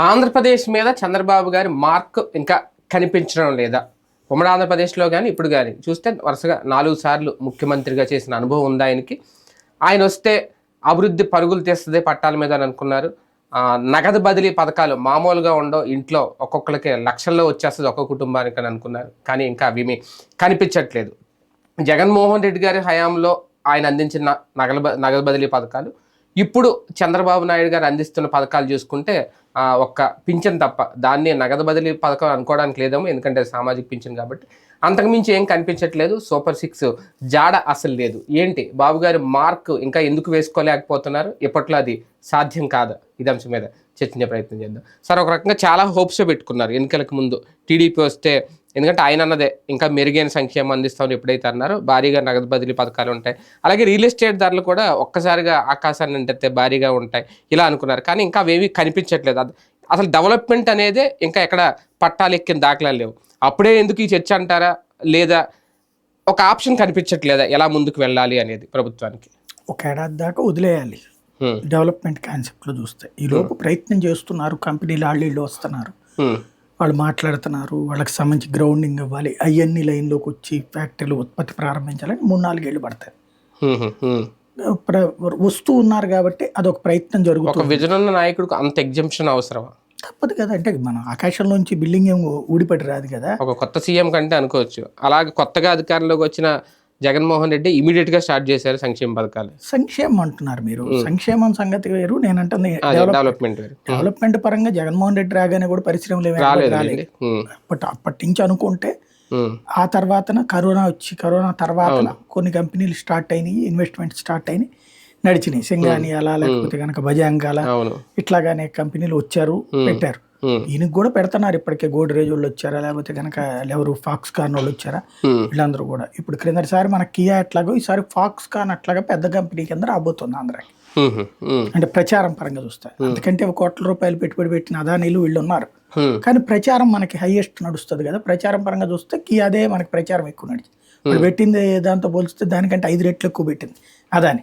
ఆంధ్రప్రదేశ్ మీద చంద్రబాబు గారి మార్క్ ఇంకా కనిపించడం లేదా? ఉమ్మడి ఆంధ్రప్రదేశ్లో కానీ ఇప్పుడు కానీ చూస్తే వరుసగా నాలుగు సార్లు ముఖ్యమంత్రిగా చేసిన అనుభవం ఉంది ఆయనకి? ఆయన వస్తే అభివృద్ధి పరుగులు తీస్తుంది పట్టాల మీద అని అనుకున్నారు. నగదు బదిలీ పథకాలు మామూలుగా ఉండవు. ఇంట్లో ఒక్కొక్కరికి లక్షల్లో వచ్చేస్తుంది ఒక్కొక్క కుటుంబానికి అని అనుకున్నారు. కానీ ఇంకా అవి కనిపించట్లేదు. జగన్మోహన్ రెడ్డి గారి హయాంలో ఆయన అందించిన నగల బ- నగదు బదిలీ పథకాలు ఇప్పుడు చంద్రబాబు నాయుడు గారు అందిస్తున్న పథకాలు చూసుకుంటే ఒక్క పింఛన్ తప్ప దాన్ని నగదు బదిలీ పథకం అనుకోవడానికి లేదేమో ఎందుకంటే సామాజిక పింఛన్ కాబట్టి. అంతకుమించి ఏం కనిపించట్లేదు. సూపర్ సిక్స్ జాడ అసలు లేదు. ఏంటి? బాబు గారి మార్క్ ఇంకా ఎందుకు వేసుకోలేకపోతున్నారు? ఇప్పట్లో అది సాధ్యం కాదా. ఇది అంశం మీద చర్చించే ప్రయత్నం చేద్దాం. సార్ ఒక రకంగా చాలా హోప్స్ పెట్టుకున్నారు. ఎన్నికలకు ముందు టీడీపీ వస్తే ఎందుకంటే ఆయన అన్నదే ఇంకా మెరుగైన సంక్షేమం అందిస్తామని ఎప్పుడైతే అన్నారో భారీగా నగదు బదిలీ పథకాలు ఉంటాయి. అలాగే రియల్ ఎస్టేట్ ధరలు కూడా ఒక్కసారిగా ఆకాశాన్ని అంటెత్తే భారీగా ఉంటాయి ఇలా అనుకున్నారు. కానీ ఇంకా అవేవి కనిపించట్లేదు. అసలు డెవలప్మెంట్ అనేదే ఇంకా ఎక్కడ పట్టాలు ఎక్కిన దాఖలాలు లేవు. అప్పుడే ఎందుకు ఈ చర్చ అంటారా? లేదా ఒక ఆప్షన్ కనిపించట్లేదా? ఎలా ముందుకు వెళ్ళాలి అనేది ప్రభుత్వానికి? ఒక ఏడాది దాకా వదిలేయాలి. డెవలప్మెంట్ కాన్సెప్ట్లో చూస్తే. ఈ లోపు ప్రయత్నం చేస్తున్నారు. కంపెనీలు వాళ్ళు వీళ్ళు వస్తున్నారు. వాళ్ళు మాట్లాడుతున్నారు వాళ్ళకి సంబంధించి గ్రౌండింగ్ ఇవ్వాలి అవన్నీ లైన్లోకి వచ్చి ఫ్యాక్టరీలు ఉత్పత్తి ప్రారంభించాలని మూడు నాలుగేళ్ళు పడతాయి. వస్తూ ఉన్నారు కాబట్టి అదొక ప్రయత్నం జరుగుతుంది విజన్ ఉన్న నాయకుడికి అంత ఎగ్జంప్షన్ అవసరమా? తప్పదు కదా అంటే మనం ఆకాశంలోంచి బిల్డింగ్ ఏం ఊడిపడి రాదు కదా. ఒక కొత్త సీఎం కంటే అనుకోవచ్చు. అలాగే కొత్తగా అధికారంలోకి వచ్చిన జగన్మోహన్ రెడ్డి ఇమీడియట్గా స్టార్ట్ చేశారు సంక్షేమ పథకాలు. సంక్షేమం అంటున్నారు మీరు. సంక్షేమం సంగతి వేరు నేను అంటుంది అదే డెవలప్మెంట్. డెవలప్మెంట్ పరంగా జగన్మోహన్ రెడ్డి రాగానే కూడా పరిశ్రమలు రాలేదు. బట్ అప్పటి నుంచి అనుకుంటే. ఆ తర్వాతన కరోనా వచ్చి కరోనా తర్వాత కొన్ని కంపెనీలు స్టార్ట్ అయినాయి ఇన్వెస్ట్మెంట్ స్టార్ట్ అయినాయి నడిచినాయి. సింగాని అలా లేకపోతే కనుక అవును. ఇట్లాగానే కంపెనీలు వచ్చారు పెట్టారు. ఈయనకి కూడా పెడుతున్నారు ఇప్పటికే గోడ్రేజ్ వాళ్ళు వచ్చారా? లేకపోతే కనుక ఎవరు ఫాక్స్ కార్న్ వాళ్ళు వచ్చారా. వీళ్ళందరూ కూడా. ఇప్పుడు క్రిందటిసారి మన కియా ఎట్లాగో ఈసారి ఫాక్స్ కార్న్ అట్లాగా పెద్ద కంపెనీ కింద రాబోతుంది ఆంధ్రాకి. అంటే ప్రచారం పరంగా చూస్తే. అందుకంటే ఒక కోట్ల రూపాయలు పెట్టుబడి పెట్టిన అదానీలు వీళ్ళు ఉన్నారు. కానీ ప్రచారం మనకి హైయెస్ట్ నడుస్తుంది కదా. ప్రచారం పరంగా చూస్తే కియాదే మనకి ప్రచారం ఎక్కువ నడిచింది. పెట్టింది దాంతో పోలిస్తే దానికంటే ఐదు రెట్లు ఎక్కువ పెట్టింది అదాని.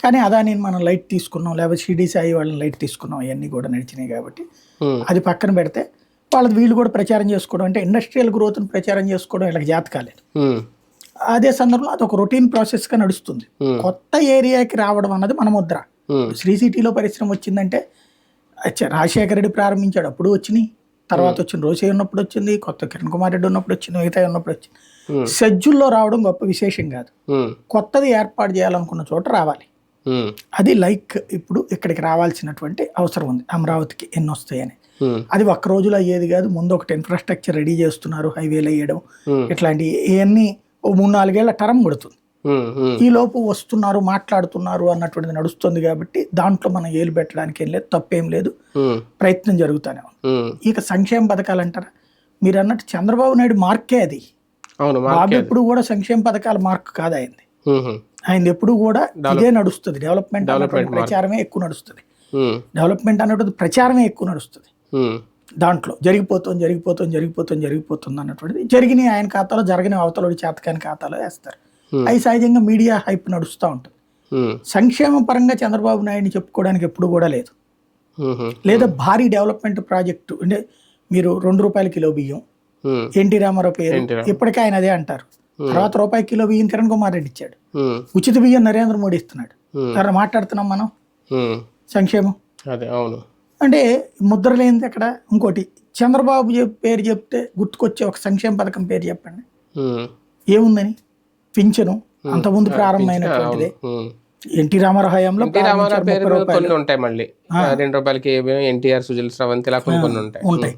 కానీ అదాని మనం లైట్ తీసుకున్నాం లేకపోతే షిడీ సాయి వాళ్ళని లైట్ తీసుకున్నాం అవన్నీ కూడా నడిచినాయి కాబట్టి. అది పక్కన పెడితే వాళ్ళది వీళ్ళు కూడా ప్రచారం చేసుకోవడం అంటే ఇండస్ట్రియల్ గ్రోత్ని ప్రచారం చేసుకోవడం వీళ్ళకి జాత కాలేదు. అదే సందర్భంలో అది ఒక రొటీన్ ప్రాసెస్గా నడుస్తుంది. కొత్త ఏరియాకి రావడం అన్నది మన ముద్ర. శ్రీ సిటీలో పరిశ్రమ వచ్చిందంటే అచ్చా, రాజశేఖర రెడ్డి ప్రారంభించాడు అప్పుడు వచ్చినాయి తర్వాత వచ్చిన రోసే ఉన్నప్పుడు వచ్చింది కొత్త కిరణ్ కుమార్ రెడ్డి ఉన్నప్పుడు వచ్చింది మిగతా ఉన్నప్పుడు వచ్చింది. షెడ్యూల్లో రావడం గొప్ప విశేషం కాదు. కొత్తది ఏర్పాటు చేయాలనుకున్న చోట రావాలి. అది లైక్ ఇప్పుడు ఇక్కడికి రావాల్సినటువంటి అవసరం ఉంది అమరావతికి ఎన్ని వస్తాయని. అది ఒక్క రోజులో అయ్యేది కాదు ముందు ఒకటి ఇన్ఫ్రాస్ట్రక్చర్ రెడీ చేస్తున్నారు హైవేలు వేయడం Hmm. ఇట్లాంటి ఇవన్నీ ఓ మూడు నాలుగేళ్ళ టర్మ్ పడుతుంది. ఈ లోపు వస్తున్నారు మాట్లాడుతున్నారు అన్నటువంటిది నడుస్తుంది కాబట్టి దాంట్లో మనం ఏలు పెట్టడానికి ఏం లేదు తప్పేం లేదు. ప్రయత్నం జరుగుతూనే ఉంది. ఇక సంక్షేమ పథకాలు అంటారా మీరు అన్నట్టు చంద్రబాబు నాయుడు మార్కే అది బాబు కూడా సంక్షేమ పథకాల మార్క్ కాదు అయింది హ్మ్. హ్మ్. ఆయన ఎప్పుడు కూడా ఇదే నడుస్తుంది డెవలప్మెంట్ ప్రచారమే ఎక్కువ నడుస్తుంది. డెవలప్మెంట్ అన్నటువంటి ప్రచారమే ఎక్కువ నడుస్తుంది. దాంట్లో జరిగిపోతుంది జరిగిపోతుంది జరిగిపోతుంది జరిగిపోతుంది అన్నటువంటిది జరిగిన ఆయన ఖాతాలో జరగని అవతలడి చేతకాని ఖాతాలో వేస్తారు. అవి సహజంగా మీడియా హైప్ నడుస్తూ ఉంటుంది. సంక్షేమ పరంగా చంద్రబాబు నాయుడిని చెప్పుకోవడానికి ఎప్పుడు కూడా లేదు. లేదా భారీ డెవలప్మెంట్ ప్రాజెక్టు అంటే మీరు రెండు రూపాయల కిలో బియ్యం. ఎన్టీ రామారావు పేరు. ఇప్పటికే ఆయన అదే అంటారు తర్వాత రూపాయి కిలో బియ్యం కిరణ్ కుమార్ రెడ్డి ఇచ్చాడు. ఉచిత బియ్యం నరేంద్ర మోడీ ఇస్తున్నాడు. తర్వాత మాట్లాడుతున్నాం మనం. సంక్షేమం? అదే అవును. అంటే ముద్ర లేనిది అక్కడ ఇంకోటి చంద్రబాబు పేరు చెప్తే గుర్తుకొచ్చే ఒక సంక్షేమ పథకం పేరు చెప్పండి. ఏముందని? పింఛను. అంతకుముందు ప్రారంభమైనటువంటిది. ఎన్టీ రామారావు హయాంలో ఎన్టీ రామారావు పేరు కొన్ని ఉంటాయి మళ్ళీ. రెండు రూపాయలకి ఎన్టీఆర్ సుజల్ స్రవంతి ఇలా కొన్ని కొన్ని ఉంటాయి. ఉంటాయి.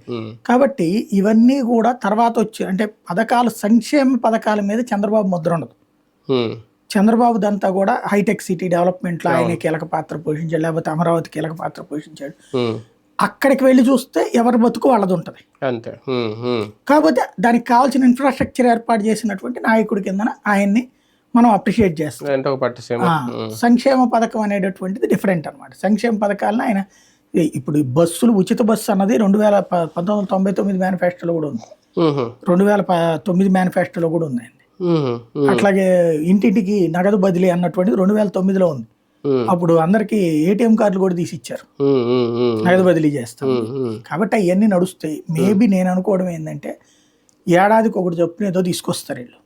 కాబట్టి ఇవన్నీ కూడా తర్వాత వచ్చి అంటే పథకాలు సంక్షేమ పథకాల మీద చంద్రబాబు ముద్ర ఉండదు. చంద్రబాబు దంతా కూడా హైటెక్ సిటీ డెవలప్మెంట్లో ఆయన కీలక పాత్ర పోషించాడు లేకపోతే అమరావతి కీలక పాత్ర పోషించాడు. అక్కడికి వెళ్ళి చూస్తే ఎవరి బతుకు వాళ్ళది ఉంటుంది. అంతే. కాకపోతే దానికి కావాల్సిన ఇన్ఫ్రాస్ట్రక్చర్ ఏర్పాటు చేసినటువంటి నాయకుడి కిందన ఆయన్ని మనం అప్రిషియేట్ చేస్తాం. సంక్షేమ పథకం అనేటటువంటిది డిఫరెంట్ అన్నమాట. సంక్షేమ పథకాలను ఆయన ఇప్పుడు బస్సులు ఉచిత బస్సు అన్నది రెండు వేల పంతొమ్మిది వందల తొంభై తొమ్మిది మేనిఫెస్టోలో కూడా ఉంది. రెండు వేల తొమ్మిది మేనిఫెస్టోలో కూడా ఉందండి. అట్లాగే ఇంటింటికి నగదు బదిలీ అన్నటువంటిది రెండు వేల తొమ్మిదిలో ఉంది. అప్పుడు అందరికి ఏటీఎం కార్డులు కూడా తీసి ఇచ్చారు. నగదు బదిలీ చేస్తాం. కాబట్టి అవన్నీ నడుస్తాయి. మేబీ నేను అనుకోవడం ఏంటంటే ఏడాదికి ఒకటి చొప్పున ఏదో తీసుకొస్తారు వీళ్ళు.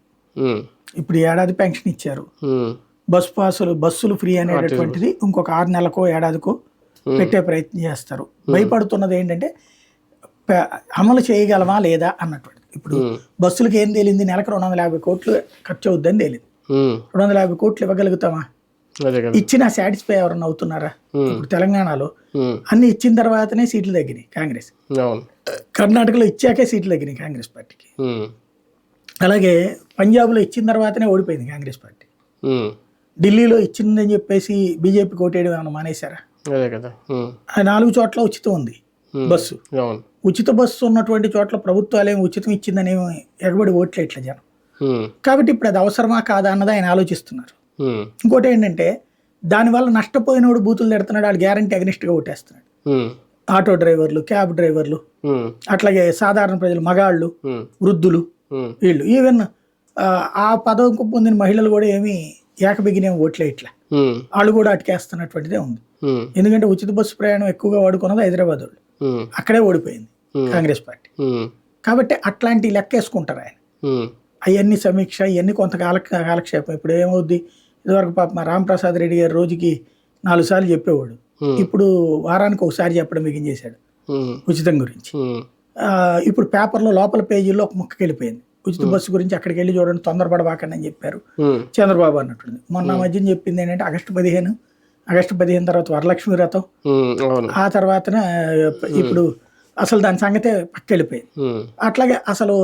ఇప్పుడు ఏడాది పెన్షన్ ఇచ్చారు. ఉమ్, బస్ పాసులు బస్సులు ఫ్రీ అనేటటువంటిది ఇంకొక ఆరు నెలలకో ఏడాదికో పెట్టే ప్రయత్నం చేస్తారు. భయపడుతున్నది ఏంటంటే అమలు చేయగలమా లేదా అన్నటువంటిది. ఇప్పుడు బస్సులకు ఏం తేలింది? నెలకు రెండు వందల యాభై కోట్లు ఖర్చు అవుద్దని తేలింది. రెండు వందల యాభై కోట్లు ఇవ్వగలుగుతామా? ఇచ్చిన సాటిస్ఫై ఎవరన్నా అవుతున్నారా? ఇప్పుడు తెలంగాణలో అన్ని ఇచ్చిన తర్వాతనే సీట్లు తగ్గినాయి కాంగ్రెస్. కర్ణాటకలో ఇచ్చాకే సీట్లు తగ్గినాయి కాంగ్రెస్ పార్టీకి. అలాగే పంజాబ్లో ఇచ్చిన తర్వాతనే ఓడిపోయింది కాంగ్రెస్ పార్టీ. ఢిల్లీలో ఇచ్చిందని చెప్పేసి బీజేపీ కోటేయడం ఏమైనా మానేశారా? అదే కదా. నాలుగు చోట్ల ఉచితం ఉంది బస్సు. ఉచిత బస్సు ఉన్నటువంటి చోట్ల ప్రభుత్వాలు ఏమి ఉచితం ఇచ్చిందని ఎగబడి ఓట్లే ఇట్లా జనం కాబట్టి ఇప్పుడు అది అవసరమా కాదా అన్నది ఆయన ఆలోచిస్తున్నారు. ఇంకోటి ఏంటంటే దానివల్ల నష్టపోయినోడు బూతులు తిడుతున్నాడు వాళ్ళు గ్యారంటీ అగ్నిస్ట్గా ఓటేస్తున్నాడు. ఆటో డ్రైవర్లు క్యాబ్ డ్రైవర్లు అట్లాగే సాధారణ ప్రజలు మగాళ్ళు వృద్ధులు వీళ్ళు. ఈవెన్ ఆ, పదవికి పొందిన మహిళలు కూడా ఏమి ఏకబిగినేం ఓట్లే ఇట్లా ఉమ్, వాళ్ళు కూడా అటుకేస్తున్నటువంటిదే ఉంది. ఉమ్, ఎందుకంటే ఉచిత బస్సు ప్రయాణం ఎక్కువగా వాడుకున్నది హైదరాబాద్ వాళ్ళు. అక్కడే ఓడిపోయింది Hmm. కాంగ్రెస్ పార్టీ. కాబట్టి అట్లాంటి లెక్కేసుకుంటారు ఆయన. ఉమ్, అవన్నీ సమీక్ష ఇవన్నీ కొంతకాల కాలక్షేపం. ఇప్పుడు ఏమవుద్ది? ఇదివరకు పాప మా రామప్రసాద్ రెడ్డి గారు రోజుకి నాలుగు సార్లు చెప్పేవాడు. Hmm. ఇప్పుడు వారానికి ఒకసారి చెప్పడం మిగించేశాడు ఉమ్, ఉచితం గురించి. ఇప్పుడు పేపర్లో లోపల పేజీల్లో ఒక ముక్కకి వెళ్ళిపోయింది. ఉచిత బస్సు గురించి అక్కడికి వెళ్ళి చూడండి తొందరపడబాకండి అని చెప్పారు. చంద్రబాబు అన్నట్టుంది. మొన్న మధ్యన చెప్పింది ఏంటంటే ఆగస్టు పదిహేను ఆగస్టు పదిహేను తర్వాత వరలక్ష్మి వ్రతం. ఆ తర్వాతన ఇప్పుడు అసలు దాని సంగతే పక్కెళ్ళిపోయింది అట్లాగే అసలు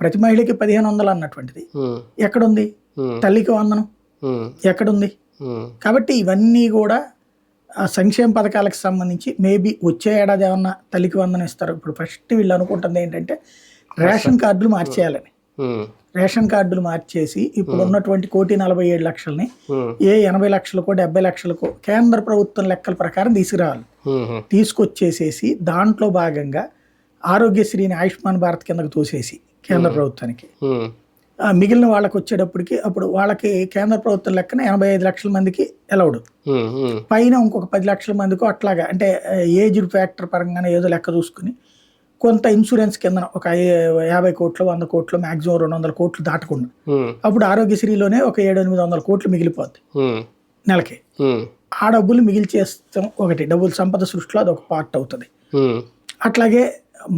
ప్రతి మహిళకి పదిహేను వందలు అన్నటువంటిది. ఎక్కడుంది? తల్లికి వందనం. ఎక్కడుంది? కాబట్టి ఇవన్నీ కూడా సంక్షేమ పథకాలకు సంబంధించి మేబీ వచ్చే ఏడాది ఏమన్నా తల్లికి వందనం ఇస్తారు. ఇప్పుడు ఫస్ట్ వీళ్ళు అనుకుంటుంది ఏంటంటే రేషన్ కార్డులు మార్చేయాలని. రేషన్ కార్డులు మార్చేసి ఇప్పుడు ఉన్నటువంటి కోటి నలభై ఏడు లక్షల్ని ఏ ఎనభై లక్షలకో డెబ్బై లక్షలకో కేంద్ర ప్రభుత్వం లెక్కల ప్రకారం తీసుకురావాలి. తీసుకొచ్చేసేసి దాంట్లో భాగంగా ఆరోగ్యశ్రీని ఆయుష్మాన్ భారత్ కిందకు తోసేసి కేంద్ర ప్రభుత్వానికి. మిగిలిన వాళ్ళకి వచ్చేటప్పటికి అప్పుడు వాళ్ళకి కేంద్ర ప్రభుత్వం లెక్కన ఎనభై ఐదు లక్షల మందికి ఉమ్, పైన ఇంకొక పది లక్షల మందికి అట్లాగా అంటే ఏజ్డ్ ఫ్యాక్టర్ పరంగానే ఏదో లెక్క చూసుకుని కొంత ఇన్సూరెన్స్ కింద ఒక యాభై కోట్లు వంద కోట్లు మాక్సిమం రెండు వందల కోట్లు దాటకుండా అప్పుడు ఆరోగ్యశ్రీలోనే ఒక ఏడు ఎనిమిది వందల కోట్లు మిగిలిపోద్ది నెలకి. ఆ డబ్బులు మిగిల్చేస్తాం ఒకటి డబ్బులు సంపద సృష్టిలో అది ఒక పార్ట్ అవుతుంది. అట్లాగే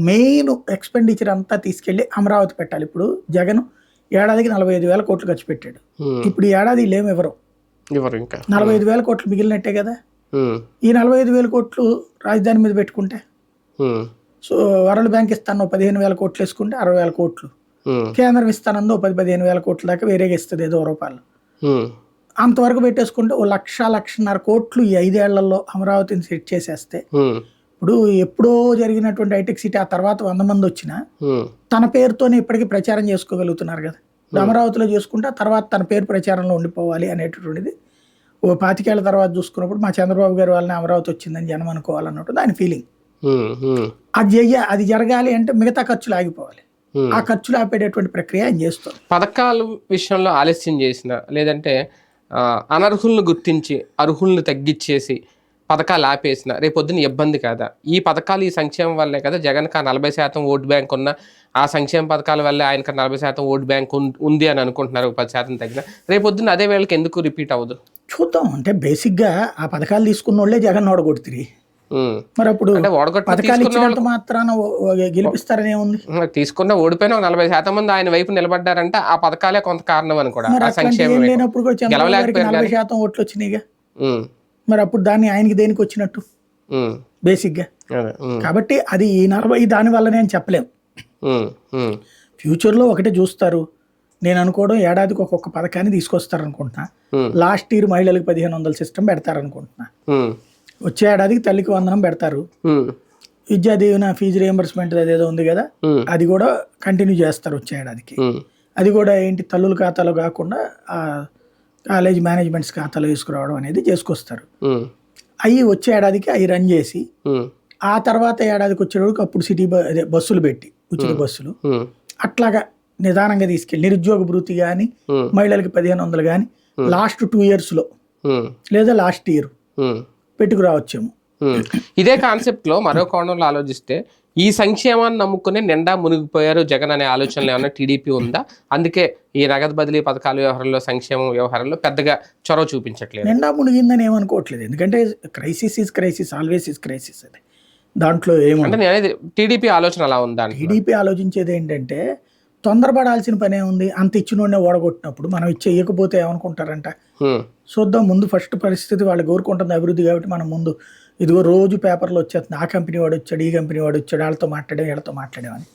మెయిన్ ఎక్స్పెండిచర్ అంతా తీసుకెళ్ళి అమరావతి పెట్టాలి. ఇప్పుడు జగన్ ఏడాదికి నలభై ఐదు వేల కోట్లు ఖర్చు పెట్టాడు. ఇప్పుడు ఈ ఏడాది ఇవ్వరు. ఇంకా. నలభై ఐదు వేల కోట్లు మిగిలినట్టే కదా? ఈ నలభై ఐదు వేల కోట్లు రాజధాని మీద పెట్టుకుంటే? సో వరల్డ్ బ్యాంక్ ఇస్తాను పదిహేను వేల కోట్లు వేసుకుంటే అరవై వేల కోట్లు. కేంద్రం ఇస్తానందో పది పదిహేను వేల కోట్ల దాకా వేరేగా ఇస్తుంది ఏదో రూపాయలు. అంతవరకు పెట్టేసుకుంటే ఓ లక్ష లక్షన్నర కోట్లు ఈ ఐదేళ్ళలో అమరావతిని సెట్ చేసేస్తే ఇప్పుడు ఎప్పుడో జరిగినటువంటి హైటెక్ సిటీ ఆ తర్వాత వంద మంది వచ్చినా తన పేరుతోనే ఇప్పటికీ ప్రచారం చేసుకోగలుగుతున్నారు కదా. అమరావతిలో చేసుకుంటే ఆ తర్వాత తన పేరు ప్రచారంలో ఉండిపోవాలి అనేటటువంటిది ఓ పాతికేళ్ళ తర్వాత చూసుకున్నప్పుడు మా చంద్రబాబు గారి వల్లనే అమరావతి వచ్చిందని జనం అనుకోవాలన్నట్టు దాని ఫీలింగ్ అది చెయ్య అది జరగాలి అంటే మిగతా ఖర్చులు ఆగిపోవాలి. ఆ ఖర్చులు ఆపేటటువంటి ప్రక్రియ ఆయన చేస్తుంది పథకాల విషయంలో ఆలస్యం చేసిన లేదంటే అనర్హులను గుర్తించి అర్హులను తగ్గించేసి పథకాలు ఆపేసిన. రేపొద్దున ఇబ్బంది కాదా. ఈ పథకాలు ఈ సంక్షేమం వల్లే కదా జగన్కి ఆ నలభై శాతం ఓటు బ్యాంక్ ఉన్న ఆ సంక్షేమ పథకాల వల్లే ఆయనకు నలభై శాతం ఓటు బ్యాంక్ ఉంది అని అనుకుంటున్నారు పది శాతం తగ్గిన. రేపొద్దున అదే వేళకి ఎందుకు రిపీట్ అవ్వదు? చూద్దాం. అంటే బేసిక్గా ఆ పథకాలు తీసుకున్న వాళ్ళే జగన్ ఓడగొడుతుంది. మరి అప్పుడు అంటే ఓడగొట్టు పథకాలు ఇచ్చినంత మాత్రాన గెలిపిస్తారని వాళ్ళు తీసుకున్న ఓడిపోయిన ఒక నలభై శాతం మంది ఆయన వైపు నిలబడ్డారంటే ఆ పథకాలే కొంత కారణం అని కూడా. లేనప్పుడు నలభై శాతం ఓట్లు వచ్చినాయిగా? మరి అప్పుడు దాన్ని ఆయనకి దేనికి వచ్చినట్టు? బేసిక్గా కాబట్టి అది ఈ నలభై దాని వల్ల నేను చెప్పలేం. ఫ్యూచర్లో ఒకటే చూస్తారు. నేను అనుకోవడం ఏడాదికి ఒక్కొక్క పథకాన్ని తీసుకొస్తారనుకుంటున్నా. లాస్ట్ ఇయర్ మహిళలకు పదిహేను వందల సిస్టమ్ పెడతారనుకుంటున్నా. వచ్చే ఏడాదికి తల్లికి వందనం పెడతారు. ఉమ్, విద్యా దీవెన ఫీజు రియంబర్స్మెంట్ అదేదో ఉంది కదా? అది కూడా కంటిన్యూ చేస్తారు వచ్చే ఏడాదికి. అది కూడా ఏంటి తల్లుల ఖాతాలో కాకుండా కాలేజ్ మేనేజ్మెంట్స్ ఖాతాలో తీసుకురావడం అనేది చేసుకొస్తారు. అవి వచ్చే ఏడాదికి అవి రన్ చేసి ఆ తర్వాత ఏడాదికి వచ్చేటప్పుడు అప్పుడు సిటీ బస్సులు పెట్టి ఉచిత బస్సులు. అట్లాగా నిదానంగా తీసుకెళ్ళి నిరుద్యోగ భృతి కానీ మహిళలకి పదిహేను వందలు కానీ లాస్ట్ టూ ఇయర్స్లో ఉమ్, లేదా లాస్ట్ ఇయర్ పెట్టుకురావచ్చేమో. ఇదే కాన్సెప్ట్లో మరో కోణంలో ఆలోచిస్తే ఈ సంక్షేమాన్ని నమ్ముకుని నిండా మునిగిపోయారు జగన్ అనే ఆలోచనలు ఏమన్నా టీడీపీ ఉందా? అందుకే ఈ నగదు బదిలీ పథకాల వ్యవహారంలో సంక్షేమం వ్యవహారంలో పెద్దగా చొరవ చూపించట్లేదు. నిండా మునిగిందని ఏమనుకోవట్లేదు. ఎందుకంటే crisis is crisis always is crisis అది దాంట్లో నేను అనేది టీడీపీ ఆలోచన అలా ఉందా. టీడీపీ ఆలోచించేది ఏంటంటే తొందరపడాల్సిన పనే ఉంది అంత ఇచ్చినోడే ఓడగొట్టినప్పుడు మనం ఇచ్చే ఇవ్వకపోతే ఏమనుకుంటారంట? చూద్దాం ముందు ఫస్ట్ పరిస్థితి వాళ్ళు కోరుకుంటుంది అభివృద్ధి కాబట్టి మనం ముందు ఇదిగో రోజు పేపర్లో వచ్చేస్తుంది ఆ కంపెనీ వాడు వచ్చాడు ఈ కంపెనీ వాడు వచ్చాడు వాళ్ళతో మాట్లాడే వీళ్ళతో మాట్లాడేమని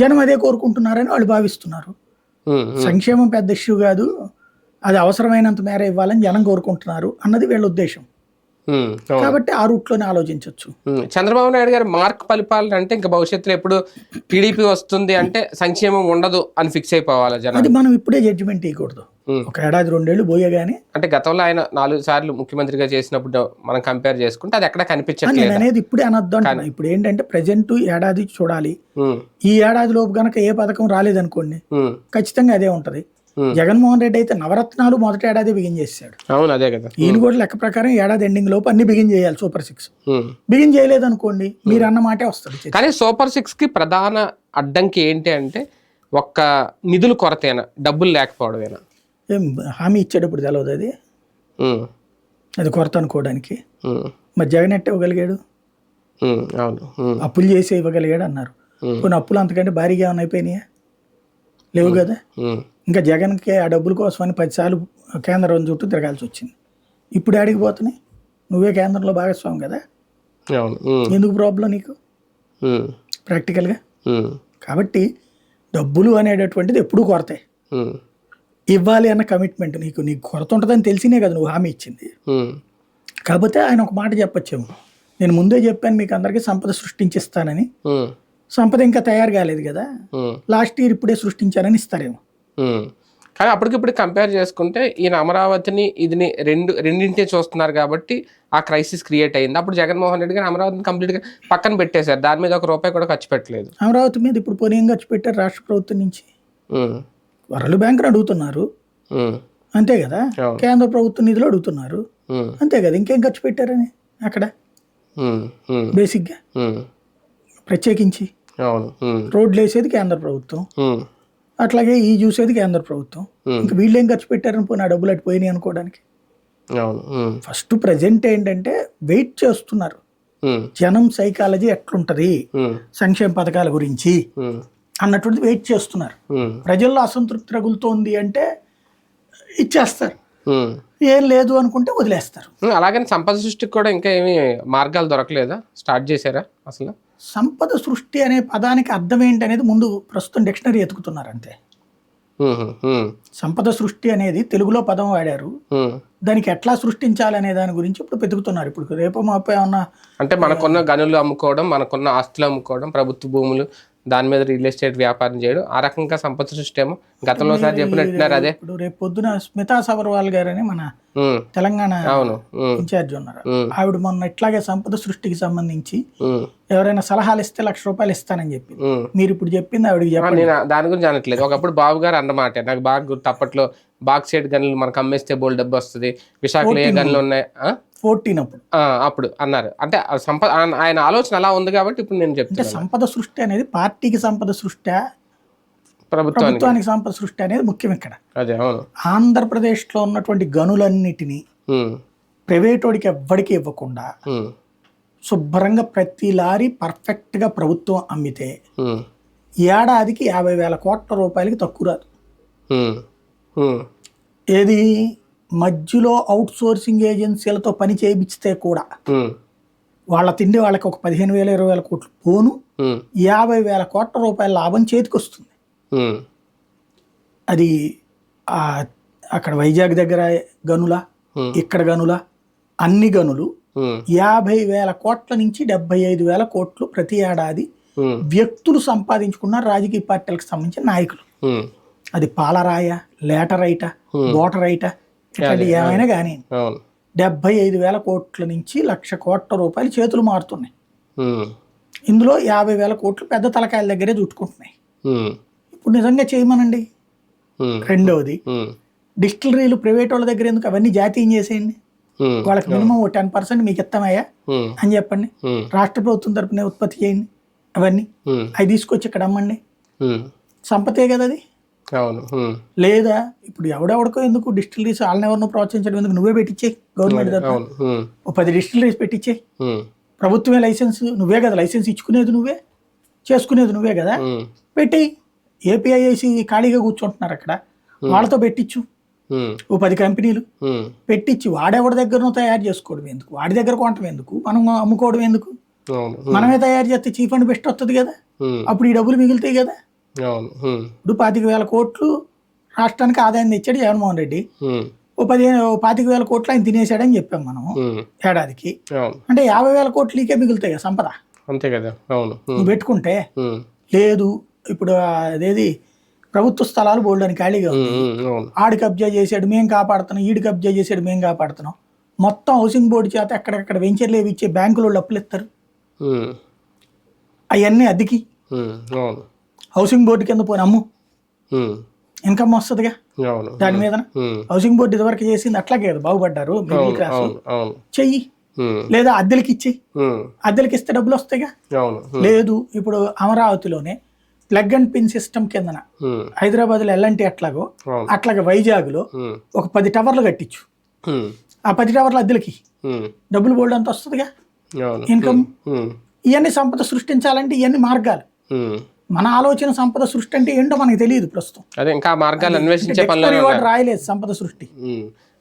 జనం అదే కోరుకుంటున్నారని వాళ్ళు భావిస్తున్నారు. సంక్షేమం పెద్ద ఇష్యూ కాదు. అది అవసరమైనంత మేర ఇవ్వాలని జనం కోరుకుంటున్నారు అన్నది వీళ్ళ ఉద్దేశం. కాబట్టి ఆ రూట్లోనే ఆలోచించవచ్చు ఉమ్, చంద్రబాబు నాయుడు గారు మార్క్ పరిపాలన అంటే ఇంకా భవిష్యత్తులో ఎప్పుడు టీడీపీ వస్తుంది అంటే సంక్షేమం ఉండదు అని ఫిక్స్ అయిపోవాలి జనం అది మనం ఇప్పుడే జడ్జిమెంట్ ఇవ్వకూడదు. ఒక ఏడాది రెండేళ్ళు పోయేగానే అంటే గతంలో ఆయన నాలుగు సార్లు ముఖ్యమంత్రిగా చేసినప్పుడు మనం కంపేర్ చేసుకుంటే అది ఎక్కడ నేను కనిపించట్లేదు అనేది ఇప్పుడే అనొద్దు అంటున్నా. ఇప్పుడు ఏంటంటే ప్రజెంట్ ఏడాది చూడాలి. ఈ ఏడాది లోపు గనక ఏ పథకం రాలేదనుకోండి ఖచ్చితంగా అదే ఉంటది. జగన్మోహన్ రెడ్డి అయితే నవరత్నాలు మొదటి ఏడాది బిగిన్ చేశాడు. అవును అదే కదా. ఈయన కూడా లెక్క ప్రకారం ఏడాది ఎండింగ్ లోపు అన్ని బిగిన్ చేయాలి సూపర్ సిక్స్. బిగిన్ చేయలేదు అనుకోండి మీరు అన్న మాటే వస్తుంది కానీ సూపర్ సిక్స్కి ప్రధాన అడ్డంకి ఏంటి అంటే ఒక్క నిధులు కొరతేనా డబ్బులు లేకపోవడమేనా? ఏం హామీ ఇచ్చేటప్పుడు తెలియదు అది. అది కొరత అనుకోవడానికి. మరి జగన్ ఎట్ట ఇవ్వగలిగాడు? అప్పులు చేసి ఇవ్వగలిగాడు అన్నారు. కొన్ని అప్పులు అంతకంటే భారీగా ఏమైనా అయిపోయినాయా? లేవు కదా? ఇంకా జగన్కి ఆ డబ్బుల కోసమని పదిసార్లు కేంద్రం చుట్టూ తిరగాల్సి వచ్చింది. ఇప్పుడు ఆడికి పోతున్నాయి? నువ్వే కేంద్రంలో భాగస్వామి కదా. ఎందుకు ప్రాబ్లం నీకు? ప్రాక్టికల్గా కాబట్టి డబ్బులు అనేటటువంటిది ఎప్పుడూ కొరతే. ఉమ్, ఇవ్వాలి అన్న కమిట్మెంట్ నీకు నీకు కొరత ఉంటుందని తెలిసినే కదా నువ్వు హామీ ఇచ్చింది. కాకపోతే ఆయన ఒక మాట చెప్పొచ్చేమో. నేను ముందే చెప్పాను మీకు అందరికీ సంపద సృష్టించిస్తానని. సంపద ఇంకా తయారు కాలేదు కదా. లాస్ట్ ఇయర్ ఇప్పుడే సృష్టించారని ఇస్తారేమో. కానీ అప్పటికిప్పుడు కంపేర్ చేసుకుంటే ఈయన అమరావతిని ఇదిని రెండు రెండింటిని చూస్తున్నారు కాబట్టి ఆ క్రైసిస్ క్రియేట్ అయింది. అప్పుడు జగన్మోహన్ రెడ్డి గారు అమరావతిని కంప్లీట్గా పక్కన పెట్టేశారు. దాని మీద ఒక రూపాయి కూడా ఖర్చు పెట్టలేదు. అమరావతి మీద ఇప్పుడు పోనీ ఖర్చు పెట్టారు రాష్ట్ర ప్రభుత్వం నుంచి? వరల్డ్ బ్యాంకుని అడుగుతున్నారు. అంతే కదా. కేంద్ర ప్రభుత్వ నిధులు అడుగుతున్నారు. అంతే కదా? ఇంకేం ఖర్చు పెట్టారని అక్కడ? బేసిక్గా? ప్రత్యేకించి? రోడ్లు వేసేది కేంద్ర ప్రభుత్వం. అట్లాగే ఈ చూసేది కేంద్ర ప్రభుత్వం. ఇంకా వీళ్ళు ఏం ఖర్చు పెట్టారని పోనీ ఆ డబ్బులు అటు పోయినాయి అనుకోవడానికి. ఫస్ట్ ప్రజెంట్ ఏంటంటే వెయిట్ చేస్తున్నారు. జనం సైకాలజీ ఎట్లుంటది? సంక్షేమ పథకాల గురించి. అన్నటువంటిది వెయిట్ చేస్తున్నారు. ప్రజల్లో అసంతృప్తి రగులుతోంది అంటే ఇచ్చేస్తారు. ఏం లేదు అనుకుంటే వదిలేస్తారు. అలాగని సంపద సృష్టికి కూడా ఇంకా ఏమి మార్గాలు దొరకలేదా? స్టార్ట్ చేశారా అసలు? సంపద సృష్టి అనే పదానికి అర్థం ఏంటి అనేది ముందు ప్రస్తుతం డిక్షనరీ ఎతుకుతున్నారు అంతే సంపద సృష్టి అనేది తెలుగులో పదం వాడారు. దానికి ఎట్లా సృష్టించాలి అనే దాని గురించి ఇప్పుడు వెతుకుతున్నారు. ఇప్పుడు రేపు మాపో ఏమన్నా అంటే మనకున్న గనులు అమ్ముకోవడం మనకున్న ఆస్తులు అమ్ముకోవడం ప్రభుత్వ భూములు దాని మీద రియల్ ఎస్టేట్ వ్యాపారం చేయడం ఆ రకంగా సంపద సృష్టి ఏమో గతంలో సార్ చెప్పినట్టున్నారు అదే. ఇప్పుడు రేపు పొద్దున స్మితా సబర్వాల్ గారని మన తెలంగాణ అవును. ఇన్ఛార్జ్ ఉన్నారు. ఆవిడ మొన్న ఇట్లాగే సంపద సృష్టికి సంబంధించి ఎవరైనా సలహాలు ఇస్తే లక్ష రూపాయలు ఇస్తానని చెప్పి. మీరు ఇప్పుడు చెప్పింది ఆవిడకి చెప్పండి. నేను దాని గురించి అనట్లేదు. ఒకప్పుడు బాబు గారు అన్నమాట నాకు బాగా గుర్తు అప్పట్లో బాక్సైడ్ గనులు మనకు అమ్మేస్తే బోల్ డబ్బు వస్తుంది విశాఖలో ఏ గనులు ఉన్నాయి? ఫోర్టీన్ అప్పుడు. అప్పుడు అన్నారు. అంటే సంపద ఆయన- ఆలోచన అలా ఉంది కాబట్టి ఇప్పుడు నేను అంటే చెప్తాను సంపద సృష్టి అనేది పార్టీకి సంపద సృష్టి ప్రభుత్వానికి. ప్రభుత్వానికి సంపద సృష్టి అనేది ముఖ్యం ఇక్కడ. అదే అవును. ఆంధ్రప్రదేశ్లో ఉన్నటువంటి గనులన్నిటినీ ఉమ్, ప్రైవేట్ వాడికి ఎవ్వడికి ఇవ్వకుండా శుభ్రంగా ప్రతి లారీ పర్ఫెక్ట్గా ప్రభుత్వం అమ్మితే ఏడాదికి యాభై వేల కోట్ల రూపాయలకి తక్కువ రాదు. ఏది? మధ్యలో అవుట్ సోర్సింగ్ ఏజెన్సీలతో పని చేయించితే కూడా వాళ్ళ తిండి వాళ్ళకి ఒక పదిహేను వేల ఇరవై వేల కోట్లు పోను. యాభై వేల కోట్ల రూపాయల లాభం చేతికి వస్తుంది ఉమ్, అది అక్కడ వైజాగ్ దగ్గర గనుల ఇక్కడ గనుల అన్ని గనులు యాభై వేల కోట్ల నుంచి డెబ్బై ఐదు వేల కోట్లు ప్రతి ఏడాది వ్యక్తులు సంపాదించుకున్న రాజకీయ పార్టీలకు సంబంధించిన నాయకులు. అది పాలరాయ లేటరైట బోటరైట ఏమైనా కానీ. డెబ్బై ఐదు వేల కోట్ల నుంచి లక్ష కోట్ల రూపాయలు చేతులు మారుతున్నాయి. ఇందులో యాభై వేల కోట్లు పెద్ద తలకాయల దగ్గరే చుట్టుకుంటున్నాయి. ఇప్పుడు నిజంగా చేయమనండి? రెండవది డిస్టిలరీలు ప్రైవేట్ వాళ్ళ దగ్గర ఎందుకు అవన్నీ జాతీయం చేసేయండి? వాళ్ళకి మినిమం ఓ టెన్ పర్సెంట్ మీకు ఇస్తామయ్యా? అని చెప్పండి. రాష్ట్ర ప్రభుత్వం తరపున ఉత్పత్తి చేయండి. అవన్నీ. అవి తీసుకొచ్చి ఇక్కడ అమ్మండి. సంపతే కదా అది అవును. లేదా ఇప్పుడు ఎవడెవడికో ఎందుకు డిస్టిలరీస్ వాళ్ళని ఎవరినో ప్రోత్సహించడం ఎందుకు? నువ్వే పెట్టించే గవర్నమెంట్ ఓ పది డిస్టిలరీస్ పెట్టించే ప్రభుత్వమే లైసెన్స్ నువ్వే కదా లైసెన్స్ ఇచ్చుకునేది నువ్వే? చేసుకునేది నువ్వే కదా? పెట్టి ఏపీఐఐసి ఖాళీగా కూర్చుంటున్నారు అక్కడ. వాళ్ళతో పెట్టించు ఓ పది కంపెనీలు. పెట్టించి వాడెవడి దగ్గరనో తయారు చేసుకోవడం ఎందుకు? వాడి దగ్గర కొనటం ఎందుకు? మనం అమ్ముకోవడం ఎందుకు? మనమే తయారు చేస్తే చీఫ్ అండ్ బెస్ట్ వస్తుంది కదా? అప్పుడు ఈ డబ్బులు మిగులుతాయి కదా? ఇప్పుడు పాతిక వేల కోట్లు రాష్ట్రానికి ఆదాయం తెచ్చాడు జగన్మోహన్ రెడ్డి. ఓ పదిహేను పాతిక వేల కోట్లు ఆయన తినేసాడని చెప్పాం మనం ఏడాదికి. అంటే యాభై వేల కోట్లు నీకే మిగులుతాయి కదా సంపద. అంతే కదా. అవును. నువ్వు పెట్టుకుంటే లేదు ఇప్పుడు అదేది ప్రభుత్వ స్థలాలు బోల్డ్ అని ఖాళీగా ఆడు కబ్జా చేశాడు మేము కాపాడుతున్నాం ఈడు కబ్జా చేశాడు మేము కాపాడుతున్నాం. మొత్తం హౌసింగ్ బోర్డు చేత ఎక్కడెక్కడ వెంచర్లు ఇచ్చే బ్యాంకులు అప్పులు ఇస్తారు. అవన్నీ అద్దెకి. హౌసింగ్ బోర్డు కింద పోని అమ్ము. ఇన్కమ్ వస్తుందిగా. దాని మీద హౌసింగ్ బోర్డు ఇదివరకు చేసింది అట్లాగే కదా బాగుపడ్డారు మిడిల్ క్లాస్. చెయ్యి. లేదా అద్దెలకి ఇచ్చి. అద్దెలకి ఇస్తే డబ్బులు వస్తాయిగా లేదు ఇప్పుడు అమరావతిలోనే ప్లగ్ అండ్ పిన్ సిస్టమ్ కిందన ఉమ్, హైదరాబాద్లో ఎల్లంటి ఎట్లాగో అవును. అట్లాగే వైజాగ్లో ఉమ్, ఒక పది టవర్లు కట్టించు. ఆ పది టవర్ల అద్దెలకి. డబ్బులు బోల్డ్ అంత వస్తుందిగా? ఇన్కమ్ ఇవన్నీ సంపద సృష్టించాలంటే ఇవన్నీ మార్గాలు. మన ఆలోచన సంపద సృష్టి అంటే ఏంటో మనకి తెలియదు ప్రస్తుతం. అదే ఇంకా మార్గాలు అన్వేషించే రాయలేదు సంపద సృష్టి.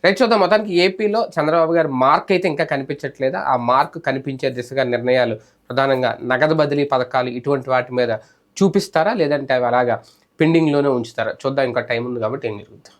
రైట్ చూద్దాం. మొత్తానికి ఏపీలో చంద్రబాబు గారి మార్క్ అయితే ఇంకా కనిపించట్లేదు? ఆ మార్క్ కనిపించే దిశగా నిర్ణయాలు ప్రధానంగా నగదు బదిలీ పథకాలు ఇటువంటి వాటి మీద చూపిస్తారా? లేదంటే అవి అలాగా పెండింగ్లోనే ఉంచుతారా? చూద్దాం ఇంకా టైం ఉంది కాబట్టి ఏం జరుగుతుంది